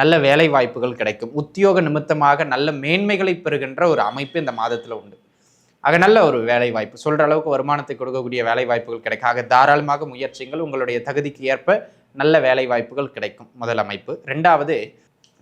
நல்ல வேலை வாய்ப்புகள் கிடைக்கும். உத்தியோக நிமித்தமாக நல்ல மேன்மைகளை பெறுகின்ற ஒரு அமைப்பு இந்த மாதத்தில் உண்டு. ஆக நல்ல ஒரு வேலை வாய்ப்பு சொல்கிற அளவுக்கு வருமானத்தை கொடுக்கக்கூடிய வேலை வாய்ப்புகள் கிடைக்கும். ஆக தாராளமாக முயற்சிகள் உங்களுடைய தகுதிக்கு ஏற்ப நல்ல வேலை வாய்ப்புகள் கிடைக்கும் முதல் அமைப்பு. ரெண்டாவது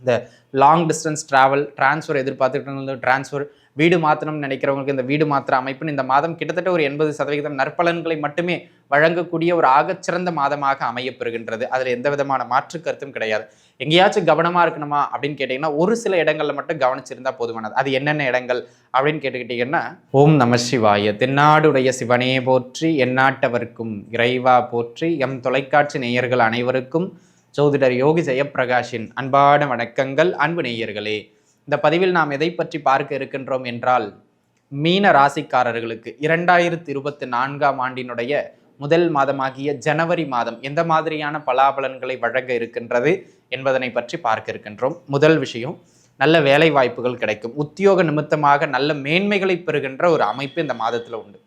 இந்த லாங் டிஸ்டன்ஸ் ட்ராவல் டிரான்ஸ்ஃபர் எதிர்பார்த்துட்டு டிரான்ஸ்ஃபர் வீடு மாற்றணும்னு நினைக்கிறவங்களுக்கு இந்த வீடு மாற்ற அமைப்புன்னு இந்த மாதம் கிட்டத்தட்ட ஒரு எண்பது சதவீதம் நற்பலன்களை மட்டுமே வழங்கக்கூடிய ஒரு ஆகச்சிறந்த மாதமாக அமையப்பெறுகின்றது. அதில் எந்த விதமான மாற்று கருத்தும் கிடையாது. எங்கேயாச்சும் கவனமாக இருக்கணுமா அப்படின்னு கேட்டிங்கன்னா ஒரு சில இடங்களில் மட்டும் கவனிச்சிருந்தால் போதுமானது. அது என்னென்ன இடங்கள் அப்படின்னு கேட்டுக்கிட்டிங்கன்னா ஓம் நம சிவாய. தென்னாடுடைய சிவனே போற்றி எந்நாட்டவர்க்கும் இறைவா போற்றி எம் தொலைக்காட்சி நேயர்கள் அனைவருக்கும் ஜோதிடர் யோகி ஜெயப்பிரகாஷின் அன்பான வணக்கங்கள் அன்பு நேயர்களே. இந்த பதிவில் நாம் எதை பற்றி பார்க்க இருக்கின்றோம் என்றால் மீன ராசிக்காரர்களுக்கு இரண்டாயிரத்தி இருபத்தி நான்காம் ஆண்டினுடைய முதல் மாதமாகிய ஜனவரி மாதம் எந்த மாதிரியான பலாபலன்களை வழங்க இருக்கின்றது என்பதனை பற்றி பார்க்க இருக்கின்றோம். முதல் விஷயம் நல்ல வேலை வாய்ப்புகள் கிடைக்கும். உத்தியோக நிமித்தமாக நல்ல மேன்மைகளை பெறுகின்ற ஒரு அமைப்பு இந்த மாதத்தில் உண்டு.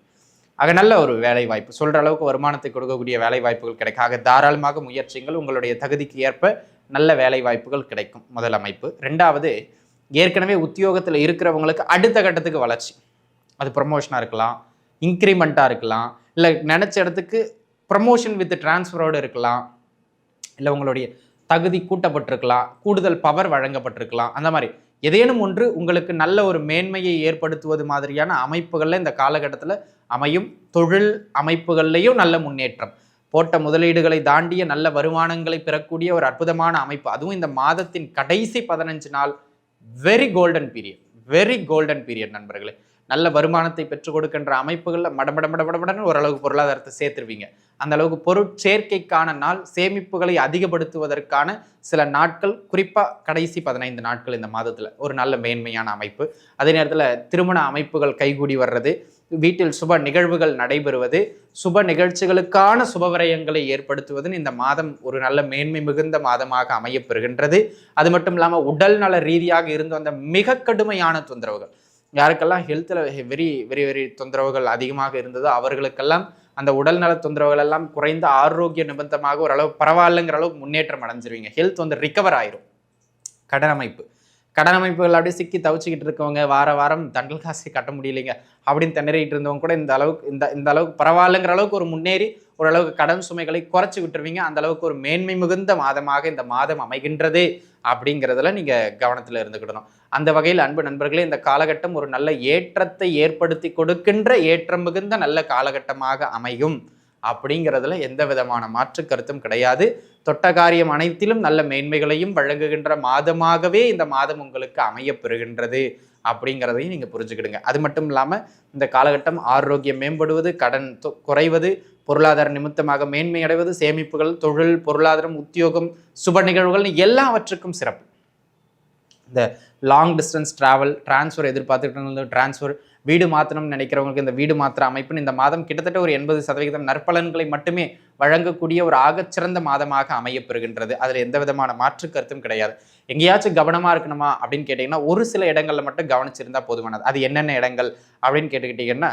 ஆக நல்ல ஒரு வேலை வாய்ப்பு சொல்கிற அளவுக்கு வருமானத்தை கொடுக்கக்கூடிய வேலை வாய்ப்புகள் கிடைக்கும். ஆக தாராளமாக முயற்சிகள் உங்களுடைய தகுதிக்கு ஏற்ப நல்ல வேலை வாய்ப்புகள் கிடைக்கும். முதல் அமைப்பு. ரெண்டாவது ஏற்கனவே உத்தியோகத்தில் இருக்கிறவங்களுக்கு அடுத்த கட்டத்துக்கு வளர்ச்சி. அது ப்ரமோஷனாக இருக்கலாம். இன்க்ரிமெண்ட்டாக இருக்கலாம். இல்லை நினச்ச இடத்துக்கு ப்ரமோஷன் வித் டிரான்ஸ்ஃபரோடு இருக்கலாம். இல்லை உங்களுடைய தகுதி கூட்டப்பட்டிருக்கலாம். கூடுதல் பவர் வழங்கப்பட்டிருக்கலாம். அந்த மாதிரி. ஏதேனும் ஒன்று உங்களுக்கு நல்ல ஒரு மேன்மையை ஏற்படுத்துவது மாதிரியான அமைப்புகளில் இந்த காலகட்டத்தில் அமையும். தொழில் அமைப்புகள்லையும் நல்ல முன்னேற்றம். போட்ட முதலீடுகளை தாண்டிய நல்ல வருமானங்களை பெறக்கூடிய ஒரு அற்புதமான அமைப்பு. அதுவும் இந்த மாதத்தின் கடைசி பதினஞ்சு நாள். Very golden period very golden period நண்பர்களே. நல்ல வருமானத்தை பெற்றுக் கொடுக்கின்ற அமைப்புகளில் மடமட மடமடன்னு ஓரளவுக்கு பொருளாதாரத்தை சேர்த்துருவீங்க. அந்த அளவுக்கு பொருட்சேர்க்கைக்கான நாள் சேமிப்புகளை அதிகப்படுத்துவதற்கான சில நாட்கள் குறிப்பாக கடைசி பதினைந்து நாட்கள் இந்த மாதத்தில் ஒரு நல்ல மேன்மையான அமைப்பு. அதே நேரத்தில் திருமண அமைப்புகள் கைகூடி வர்றது வீட்டில் சுப நிகழ்வுகள் நடைபெறுவது சுப நிகழ்ச்சிகளுக்கான சுபவிரயங்களை ஏற்படுத்துவதுன்னு இந்த மாதம் ஒரு நல்ல மேன்மை மிகுந்த மாதமாக அமையப்பெறுகின்றது அது மட்டும் இல்லாமல் உடல் நல ரீதியாக இருந்து வந்த மிக கடுமையான தொந்தரவுகள். யாருக்கெல்லாம் ஹெல்த்தில் வெரி வெரி வெரி தொந்தரவுகள் அதிகமாக இருந்ததோ அவர்களுக்கெல்லாம் அந்த உடல்நல தொந்தரவுகள் எல்லாம் குறைந்த ஆரோக்கிய நிபந்தமாக ஓரளவு பரவாயில்லைங்கிற அளவுக்கு முன்னேற்றம் அடைஞ்சிருவீங்க. ஹெல்த் வந்து ரிகவர் ஆயிரும். கடன் அமைப்பு கடன் அமைப்புகள் அப்படியே சிக்கி தவிச்சிக்கிட்டு இருக்கவங்க வார வாரம் தண்டல் காசை கட்ட முடியலைங்க. அப்படின்னு திணறிட்டு இருந்தவங்க கூட இந்த அளவுக்கு இந்த இந்த அளவுக்கு பரவாயில்லைங்கிற அளவுக்கு ஒரு முன்னேறி ஓரளவுக்கு கடன் சுமைகளை குறைச்சி விட்டுருவீங்க. அந்த அளவுக்கு ஒரு மேன்மை மிகுந்த மாதமாக இந்த மாதம் அமைகின்றது அப்படிங்கிறதுல நீங்கள் கவனத்தில் இருந்துக்கிடணும். அந்த வகையில் அன்பு நண்பர்களே இந்த காலகட்டம் ஒரு நல்ல ஏற்றத்தை ஏற்படுத்தி கொடுக்கின்ற ஏற்றம் மிகுந்த நல்ல காலகட்டமாக அமையும். அப்படிங்கிறதுல எந்த விதமான மாற்று கருத்தும் கிடையாது. தொட்ட காரியம் அனைத்திலும் நல்ல மேன்மைகளையும் வழங்குகின்ற மாதமாகவே இந்த மாதம் உங்களுக்கு அமையப்பெறுகின்றது அப்படிங்கிறதையும் நீங்கள் புரிஞ்சுக்கிடுங்க. அது மட்டும் இல்லாமல் இந்த காலகட்டம் ஆரோக்கியம் மேம்படுவது கடன் குறைவது பொருளாதார நிமித்தமாக மேன்மை அடைவது சேமிப்புகள் தொழில் பொருளாதாரம் உத்தியோகம் சுப நிகழ்வுகள் எல்லாவற்றுக்கும் சிறப்பு. இந்த லாங் டிஸ்டன்ஸ் ட்ராவல் டிரான்ஸ்ஃபர் எதிர்பார்த்துட்டு டிரான்ஸ்ஃபர் வீடு மாற்றணும்னு நினைக்கிறவங்களுக்கு இந்த வீடு மாற்ற அமைப்புன்னு இந்த மாதம் கிட்டத்தட்ட ஒரு எண்பது சதவீதம் நற்பலன்களை மட்டுமே வழங்கக்கூடிய ஒரு ஆகச்சிறந்த மாதமாக அமையப்பெறுகின்றது. அதில் எந்த விதமான மாற்று கருத்தும் கிடையாது. எங்கேயாச்சும் கவனமாக இருக்கணுமா அப்படின்னு கேட்டிங்கன்னா ஒரு சில இடங்களில் மட்டும் கவனிச்சிருந்தா போதுமானது. அது என்னென்ன இடங்கள் அப்படின்னு கேட்டுக்கிட்டிங்கன்னா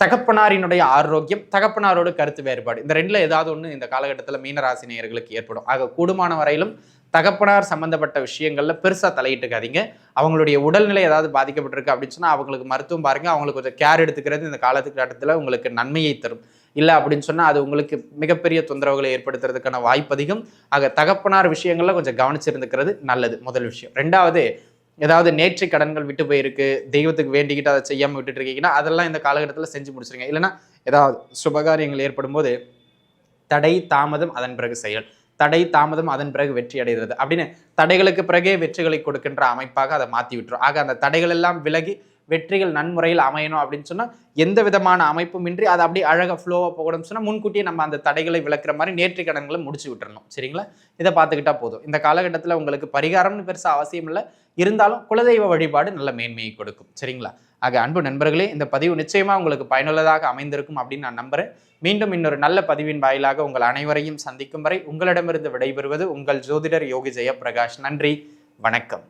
தகப்பனாரினுடைய ஆரோக்கியம் தகப்பனாரோட கருத்து வேறுபாடு. இந்த ரெண்டில் ஏதாவது ஒன்று இந்த காலகட்டத்தில் மீனராசினியர்களுக்கு ஏற்படும். ஆக கூடுமான வரையிலும் தகப்பனார் சம்மந்தப்பட்ட விஷயங்களில் பெருசாக தலையிட்டுக்காதீங்க. அவங்களுடைய உடல்நிலை ஏதாவது பாதிக்கப்பட்டிருக்கு அப்படின்னு சொன்னால் அவங்களுக்கு மருத்துவம் பாருங்கள் அவங்களுக்கு கொஞ்சம் கேர் எடுத்துக்கிறது இந்த காலத்துக்கு உங்களுக்கு நன்மையை தரும். இல்லை அப்படின்னு சொன்னால் அது உங்களுக்கு மிகப்பெரிய தொந்தரவுகளை ஏற்படுத்துறதுக்கான வாய்ப்பு அதிகம். ஆக தகப்பனார் விஷயங்களில் கொஞ்சம் கவனிச்சிருந்துக்கிறது நல்லது முதல் விஷயம். ரெண்டாவது ஏதாவது நேற்று கடன்கள் விட்டு போயிருக்கு. தெய்வத்துக்கு வேண்டிக்கிட்டு அதை செய்யாமல் விட்டுட்டு இருக்கீங்கன்னா அதெல்லாம் இந்த காலகட்டத்தில் செஞ்சு முடிச்சிருங்க. இல்லைன்னா ஏதாவது சுபகாரியங்கள் ஏற்படும் போது தடை தாமதம் அதன் பிறகு செயல். தடை தாமதம் அதன் பிறகு வெற்றி அடைகிறது. அப்படின்னு தடைகளுக்கு பிறகே வெற்றிகளை கொடுக்கின்ற அமைப்பாக அதை மாற்றி விட்டுரும். ஆக அந்த தடைகள் எல்லாம் விலகி வெற்றிகள் நன்முறையில் அமையணும் அப்படின்னு சொன்னால் எந்த விதமான அமைப்பும் இன்றி அதை அப்படியே அழகாக ஃப்ளோவாக போகணும்னு சொன்னால் முன்கூட்டியே நம்ம அந்த தடைகளை விளக்குற மாதிரி நேற்று கடன்களை முடிச்சு விட்டுறணும். சரிங்களா? இதை பார்த்துக்கிட்டா போதும். இந்த காலகட்டத்தில் உங்களுக்கு பரிகாரம்னு பெருசாக அவசியம் இல்லை. இருந்தாலும் குலதெய்வ வழிபாடு நல்ல மேன்மையை கொடுக்கும். சரிங்களா? ஆக அன்பு நண்பர்களே இந்த பதிவு நிச்சயமாக உங்களுக்கு பயனுள்ளதாக அமைந்திருக்கும் அப்படின்னு நான் நம்புகிறேன் மீண்டும் இன்னொரு நல்ல பதிவின் வாயிலாக உங்கள் அனைவரையும் சந்திக்கும் வரை உங்களிடமிருந்து விடைபெறுவது உங்கள் ஜோதிடர் யோகி ஜெயபிரகாஷ் நன்றி வணக்கம்.